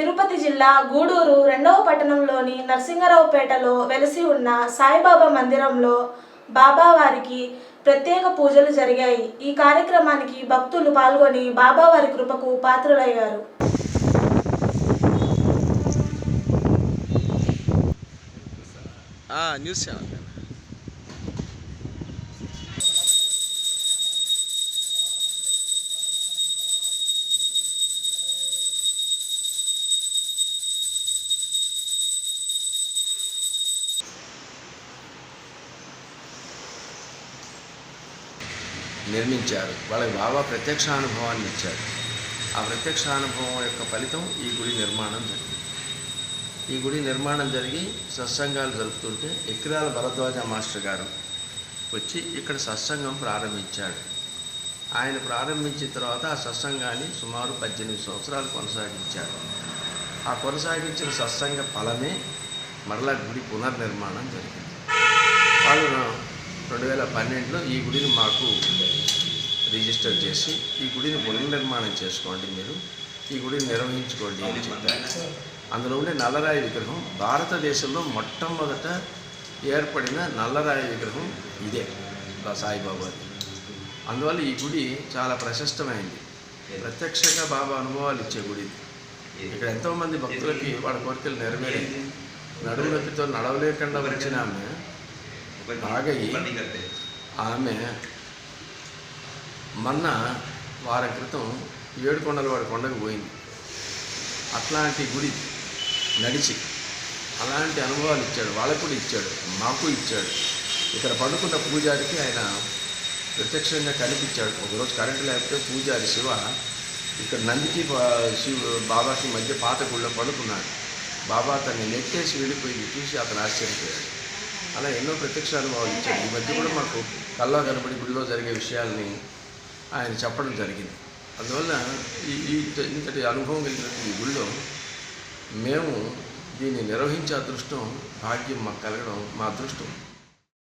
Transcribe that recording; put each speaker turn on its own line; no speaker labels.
తిరుపతి జిల్లా గూడూరు రెండవ పట్టణంలోని నరసింగరావుపేటలో వెలసి ఉన్న సాయిబాబా మందిరంలో బాబావారికి ప్రత్యేక పూజలు జరిగాయి. ఈ కార్యక్రమానికి భక్తులు పాల్గొని బాబావారి కృపకు పాత్రులయ్యారు.
News channel. నిర్మించారు. వాళ్ళకి బాబా ప్రత్యక్షానుభవాన్ని ఇచ్చారు. ఆ ప్రత్యక్షానుభవం యొక్క ఫలితం ఈ గుడి నిర్మాణం జరిగింది. ఈ గుడి నిర్మాణం జరిగి సత్సంగాలు జరుపుతుంటే ఎక్కిరాల భరద్వాజ మాస్టర్ గారు వచ్చి ఇక్కడ సత్సంగం ప్రారంభించాడు. ఆయన ప్రారంభించిన తర్వాత ఆ సత్సంగాన్ని సుమారు పద్దెనిమిది సంవత్సరాలు కొనసాగించాడు ఆ కొనసాగించిన సత్సంగ ఫలమే మరలా గుడి పునర్నిర్మాణం జరిగింది. పన్నెండులో ఈ గుడిని మాకు రిజిస్టర్ చేసి ఈ గుడిని పునర్నిర్మాణం చేసుకోండి మీరు ఈ గుడిని నిర్వహించుకోండి అని చెప్పారు. అందులో ఉండే నల్లరాయి విగ్రహం భారతదేశంలో మొట్టమొదట ఏర్పడిన నల్లరాయి విగ్రహం ఇదే సాయిబాబాది అందువల్ల ఈ గుడి చాలా ప్రశస్తమైంది. ప్రత్యక్షంగా బాబా అనుభవాలు ఇచ్చే గుడి ఇక్కడ ఎంతోమంది భక్తులకి వాళ్ళ కోరికలు నెరవేరాయి. నడుము నొప్పితో నడవలేకుండా వచ్చిన ఆమె బాగా ఆమె మొన్న వారం క్రితం ఏడుకొండలవాడి కొండకు పోయింది. అట్లాంటి గుడి నడిచి అలాంటి అనుభవాలు ఇచ్చాడు వాళ్ళకు కూడా ఇచ్చాడు మాకు ఇచ్చాడు. ఇక్కడ పండుకున్న పూజారికి ఆయన ప్రత్యక్షంగా కనిపించాడు. ఒకరోజు కరెంటు లేకపోతే పూజారి శివ ఇక్కడ నందికి శివ బాబాకి మధ్య పాత గుళ్ళో పడుకున్నాడు. బాబా అతన్ని నెట్టేసి వెళ్ళిపోయింది చూసి అతను ఆశ్చర్యపోయాడు. అలా ఎన్నో ప్రత్యక్ష అనుభవాలు ఇచ్చాడు ఈ మధ్య కూడా మాకు కల్లా కనబడి గుడిలో జరిగే విషయాల్ని ఆయన చెప్పడం జరిగింది. అందువల్ల ఈ ఈ ఇంతటి అనుభవం కలిగినటువంటి ఈ గుడిలో మేము దీన్ని నిర్వహించే అదృష్టం భాగ్యం మాకు కలగడం మా అదృష్టం.